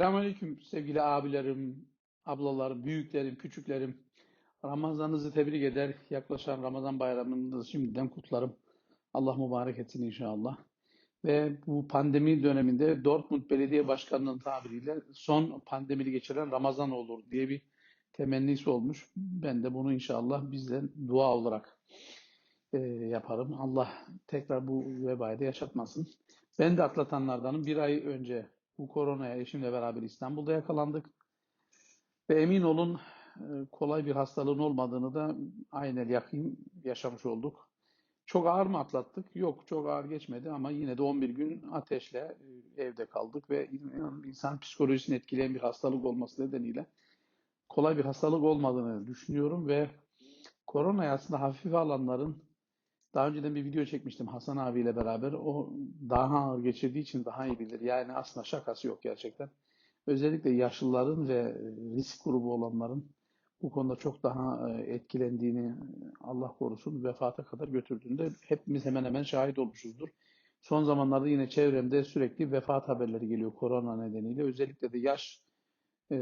Selamünaleyküm sevgili abilerim, ablalarım, büyüklerim, küçüklerim. Ramazanınızı tebrik eder. Yaklaşan Ramazan bayramınızı şimdiden kutlarım. Allah mübarek etsin inşallah. Ve bu pandemi döneminde Dortmund Belediye Başkanı'nın tabiriyle son pandemili geçiren Ramazan olur diye bir temennisi olmuş. Ben de bunu inşallah bizden dua olarak e, yaparım. Allah tekrar bu vebayı da yaşatmasın. Ben de atlatanlardanım. Bir ay önce bu koronaya eşimle beraber İstanbul'da yakalandık. Ve emin olun e, kolay bir hastalığın olmadığını da aynen yakın yaşamış olduk. Çok ağır mı atlattık? Yok, çok ağır geçmedi ama yine de 11 gün ateşle e, evde kaldık ve insan psikolojisini etkileyen bir hastalık olması nedeniyle kolay bir hastalık olmadığını düşünüyorum ve koronayı aslında hafife alanların daha önceden bir video çekmiştim Hasan abiyle beraber. O daha ağır geçirdiği için daha iyi bilir. Yani aslında şakası yok gerçekten. Özellikle yaşlıların ve risk grubu olanların bu konuda çok daha e, etkilendiğini Allah korusun vefata kadar götürdüğünde hepimiz hemen hemen şahit olmuşuzdur. Son zamanlarda yine çevremde sürekli vefat haberleri geliyor korona nedeniyle. Özellikle de yaş e,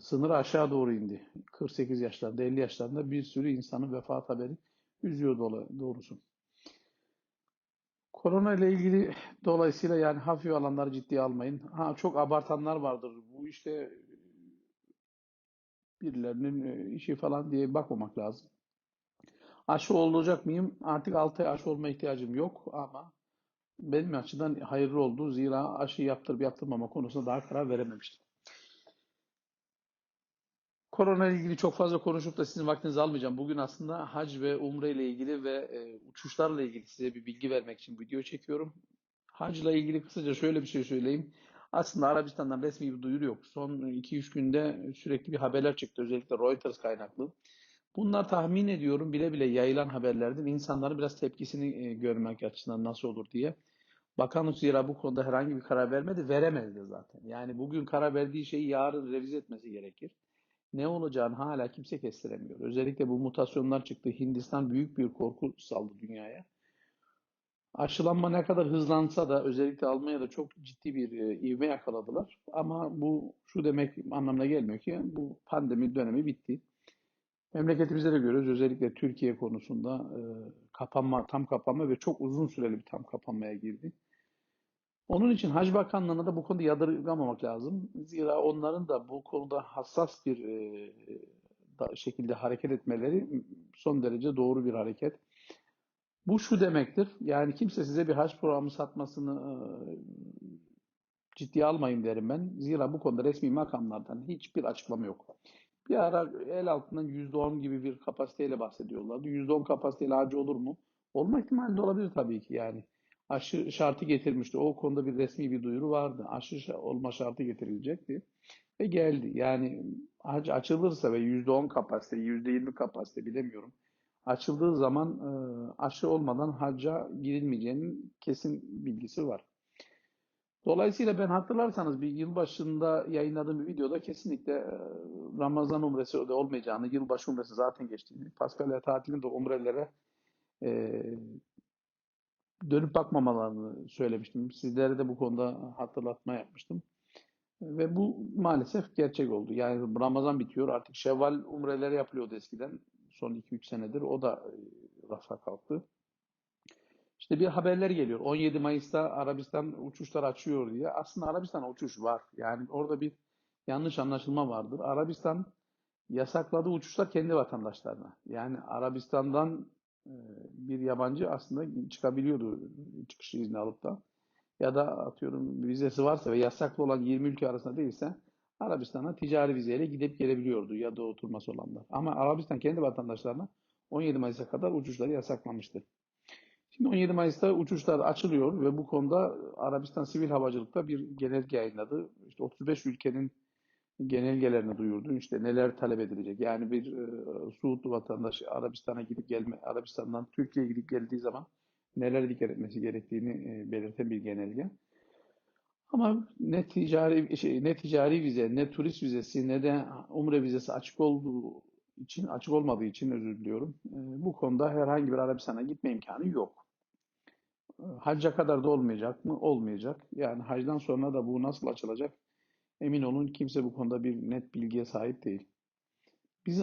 sınırı aşağı doğru indi. 48 yaşlarında, 50 yaşlarında bir sürü insanın vefat haberi üzüyor doğrusu. Korona ile ilgili dolayısıyla yani hafif alanları ciddiye almayın. Ha çok abartanlar vardır. Bu işte birilerinin e, işi falan diye bakmamak lazım. Aşı olacak mıyım? Artık 6 ay aşı olma ihtiyacım yok ama benim açıdan hayırlı oldu. Zira aşı yaptırıp yaptırmama konusunda daha karar verememiştim. Korona ile ilgili çok fazla konuşup da sizin vaktinizi almayacağım. Bugün aslında hac ve umre ile ilgili ve e, uçuşlarla ilgili size bir bilgi vermek için video çekiyorum. Hacla ilgili kısaca şöyle bir şey söyleyeyim. Aslında Arabistan'dan resmi bir duyuru yok. Son 2-3 günde sürekli bir haberler çıktı. Özellikle Reuters kaynaklı. Bunlar tahmin ediyorum bile bile yayılan haberlerden insanların biraz tepkisini e, görmek açısından nasıl olur diye. Bakanlık zira bu konuda herhangi bir karar vermedi, veremedi de zaten. Yani bugün karar verdiği şeyi yarın revize etmesi gerekir ne olacağını hala kimse kestiremiyor. Özellikle bu mutasyonlar çıktı. Hindistan büyük bir korku saldı dünyaya. Aşılanma ne kadar hızlansa da özellikle Almanya'da çok ciddi bir e, ivme yakaladılar. Ama bu şu demek anlamına gelmiyor ki bu pandemi dönemi bitti. Memleketimizde de görüyoruz özellikle Türkiye konusunda e, kapanma, tam kapanma ve çok uzun süreli bir tam kapanmaya girdi. Onun için Hac Bakanlığı'na da bu konuda yadırgamamak lazım. Zira onların da bu konuda hassas bir e, da, şekilde hareket etmeleri son derece doğru bir hareket. Bu şu demektir, yani kimse size bir hac programı satmasını e, ciddiye almayın derim ben. Zira bu konuda resmi makamlardan hiçbir açıklama yok. Bir ara el altından %10 gibi bir kapasiteyle bahsediyorlardı. %10 kapasiteyle hacı olur mu? Olma ihtimali de olabilir tabii ki yani aşı şartı getirmişti. O konuda bir resmi bir duyuru vardı. Aşı olma şartı getirilecekti. Ve geldi. Yani hac açılırsa ve %10 kapasite, %20 kapasite bilemiyorum. Açıldığı zaman e, aşı olmadan hacca girilmeyeceğinin kesin bilgisi var. Dolayısıyla ben hatırlarsanız bir yılbaşında yayınladığım bir videoda kesinlikle e, Ramazan umresi de olmayacağını, yılbaşı umresi zaten geçtiğini, Paskalya tatilinde umrelere e, dönüp bakmamalarını söylemiştim. Sizlere de bu konuda hatırlatma yapmıştım. Ve bu maalesef gerçek oldu. Yani Ramazan bitiyor. Artık Şevval umreleri yapılıyordu eskiden. Son 2-3 senedir. O da e, rafa kalktı. İşte bir haberler geliyor. 17 Mayıs'ta Arabistan uçuşlar açıyor diye. Aslında Arabistan'a uçuş var. Yani orada bir yanlış anlaşılma vardır. Arabistan yasakladığı uçuşlar kendi vatandaşlarına. Yani Arabistan'dan bir yabancı aslında çıkabiliyordu çıkış izni alıp da. Ya da atıyorum vizesi varsa ve yasaklı olan 20 ülke arasında değilse Arabistan'a ticari vizeyle gidip gelebiliyordu ya da oturması olanlar. Ama Arabistan kendi vatandaşlarına 17 Mayıs'a kadar uçuşları yasaklamıştı. Şimdi 17 Mayıs'ta uçuşlar açılıyor ve bu konuda Arabistan Sivil Havacılık'ta bir genelge yayınladı. İşte 35 ülkenin genelgelerini duyurdu. İşte neler talep edilecek. Yani bir e, Suudlu vatandaş Arabistan'a gidip gelme, Arabistan'dan Türkiye'ye gidip geldiği zaman neler dikkat etmesi gerektiğini e, belirten bir genelge. Ama ne ticari şey, ne ticari vize, ne turist vizesi, ne de umre vizesi açık olduğu için, açık olmadığı için özür diliyorum. E, bu konuda herhangi bir Arabistan'a gitme imkanı yok. E, hacca kadar da olmayacak mı? Olmayacak. Yani hacdan sonra da bu nasıl açılacak? Emin olun kimse bu konuda bir net bilgiye sahip değil. Biz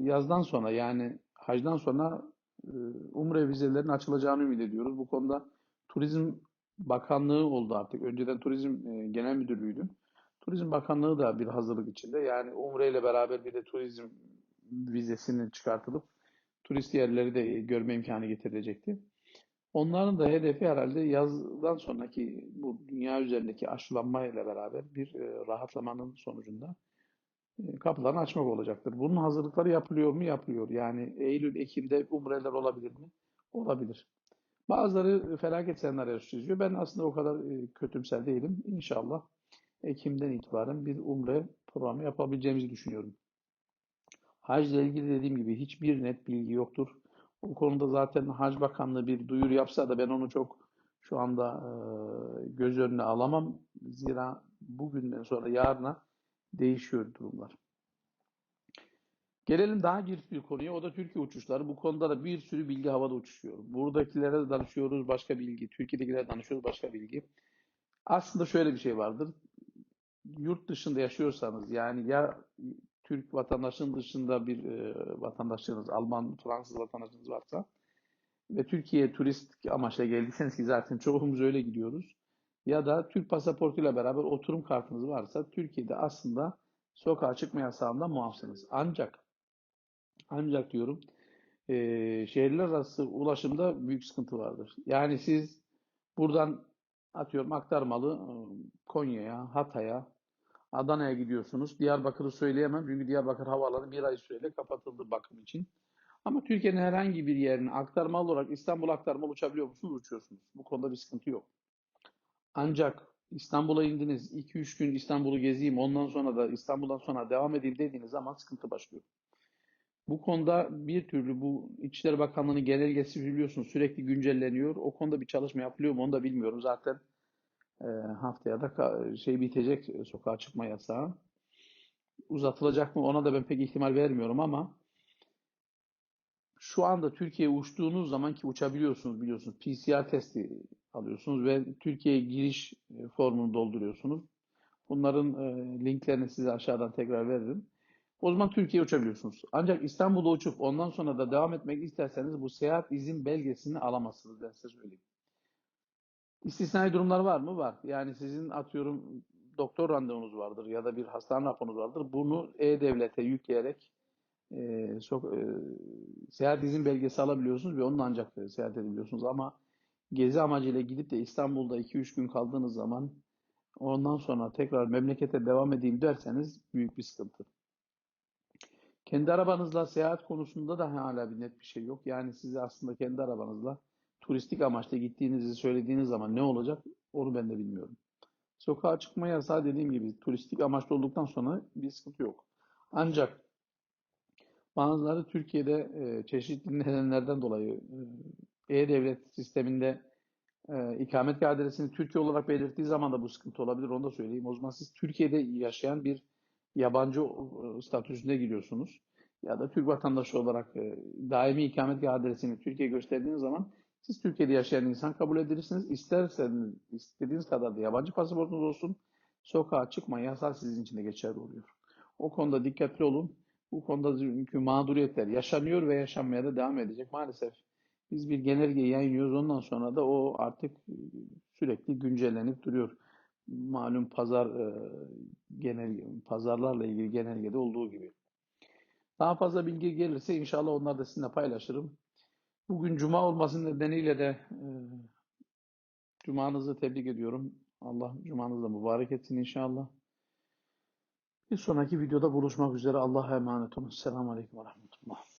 yazdan sonra yani hacdan sonra e, Umre vizelerinin açılacağını ümit ediyoruz. Bu konuda Turizm Bakanlığı oldu artık. Önceden Turizm e, Genel Müdürlüğü'ydü. Turizm Bakanlığı da bir hazırlık içinde. Yani Umre ile beraber bir de turizm vizesinin çıkartılıp turist yerleri de görme imkanı getirilecekti. Onların da hedefi herhalde yazdan sonraki bu dünya üzerindeki aşılanma ile beraber bir e, rahatlamanın sonucunda e, kapılarını açmak olacaktır. Bunun hazırlıkları yapılıyor mu? Yapılıyor. Yani Eylül, Ekim'de umreler olabilir mi? Olabilir. Bazıları felaket senaryosu çiziyor. Ben aslında o kadar e, kötümser değilim. İnşallah Ekim'den itibaren bir umre programı yapabileceğimizi düşünüyorum. Hacla ilgili dediğim gibi hiçbir net bilgi yoktur. O konuda zaten Hac Bakanlığı bir duyuru yapsa da ben onu çok şu anda e, göz önüne alamam. Zira bugünden sonra yarına değişiyor durumlar. Gelelim daha girift bir konuya. O da Türkiye uçuşları. Bu konuda da bir sürü bilgi havada uçuşuyor. Buradakilere danışıyoruz başka bilgi. Türkiye'dekilere danışıyoruz başka bilgi. Aslında şöyle bir şey vardır. Yurt dışında yaşıyorsanız yani ya Türk vatandaşının dışında bir e, vatandaşınız, Alman, Fransız vatandaşınız varsa ve Türkiye'ye turist amaçla geldiyseniz ki zaten çoğumuz öyle gidiyoruz. Ya da Türk pasaportuyla beraber oturum kartınız varsa Türkiye'de aslında sokağa çıkma yasağından muafsınız. Ancak ancak diyorum e, şehirler arası ulaşımda büyük sıkıntı vardır. Yani siz buradan atıyorum aktarmalı e, Konya'ya, Hatay'a, Adana'ya gidiyorsunuz. Diyarbakır'ı söyleyemem çünkü Diyarbakır havaalanı bir ay süreyle kapatıldı bakım için. Ama Türkiye'nin herhangi bir yerine aktarmalı olarak İstanbul aktarmalı uçabiliyor musunuz? Uçuyorsunuz. Bu konuda bir sıkıntı yok. Ancak İstanbul'a indiniz, 2-3 gün İstanbul'u gezeyim, ondan sonra da İstanbul'dan sonra devam edeyim dediğiniz zaman sıkıntı başlıyor. Bu konuda bir türlü bu İçişleri Bakanlığı'nın genelgesi biliyorsunuz sürekli güncelleniyor. O konuda bir çalışma yapılıyor mu onu da bilmiyorum. Zaten e, haftaya da şey bitecek sokağa çıkma yasağı. Uzatılacak mı ona da ben pek ihtimal vermiyorum ama şu anda Türkiye'ye uçtuğunuz zaman ki uçabiliyorsunuz biliyorsunuz PCR testi alıyorsunuz ve Türkiye'ye giriş e, formunu dolduruyorsunuz. Bunların e, linklerini size aşağıdan tekrar veririm. O zaman Türkiye'ye uçabiliyorsunuz. Ancak İstanbul'da uçup ondan sonra da devam etmek isterseniz bu seyahat izin belgesini alamazsınız ben size söyleyeyim. İstisnai durumlar var mı? Var. Yani sizin atıyorum doktor randevunuz vardır ya da bir hastane raporunuz vardır. Bunu E-Devlet'e yükleyerek e, sok, e, seyahat izin belgesi alabiliyorsunuz ve onunla ancak seyahat edebiliyorsunuz. Ama gezi amacıyla gidip de İstanbul'da 2-3 gün kaldığınız zaman ondan sonra tekrar memlekete devam edeyim derseniz büyük bir sıkıntı. Kendi arabanızla seyahat konusunda da hala bir net bir şey yok. Yani size aslında kendi arabanızla turistik amaçla gittiğinizi söylediğiniz zaman ne olacak onu ben de bilmiyorum. Sokağa çıkma yasağı dediğim gibi turistik amaçlı olduktan sonra bir sıkıntı yok. Ancak bazıları Türkiye'de e, çeşitli nedenlerden dolayı e, e-devlet sisteminde e, ikametgah adresini Türkiye olarak belirttiği zaman da bu sıkıntı olabilir. Onu da söyleyeyim. O zaman siz Türkiye'de yaşayan bir yabancı e, statüsüne giriyorsunuz. Ya da Türk vatandaşı olarak e, daimi ikametgah adresini Türkiye gösterdiğiniz zaman siz Türkiye'de yaşayan insan kabul edilirsiniz. İsterseniz istediğiniz kadar da yabancı pasaportunuz olsun. Sokağa çıkma yasağı sizin için de geçerli oluyor. O konuda dikkatli olun. Bu konuda çünkü mağduriyetler yaşanıyor ve yaşanmaya da devam edecek. Maalesef biz bir genelge yayınlıyoruz. Ondan sonra da o artık e, sürekli güncellenip duruyor. Malum pazar e, genel pazarlarla ilgili genelgede olduğu gibi. Daha fazla bilgi gelirse inşallah onları da sizinle paylaşırım. Bugün cuma olması nedeniyle de e, cumanızı tebrik ediyorum. Allah cumanızı da mübarek etsin inşallah. Bir sonraki videoda buluşmak üzere. Allah'a emanet olun. Selamun Aleyküm ve Rahmetullah.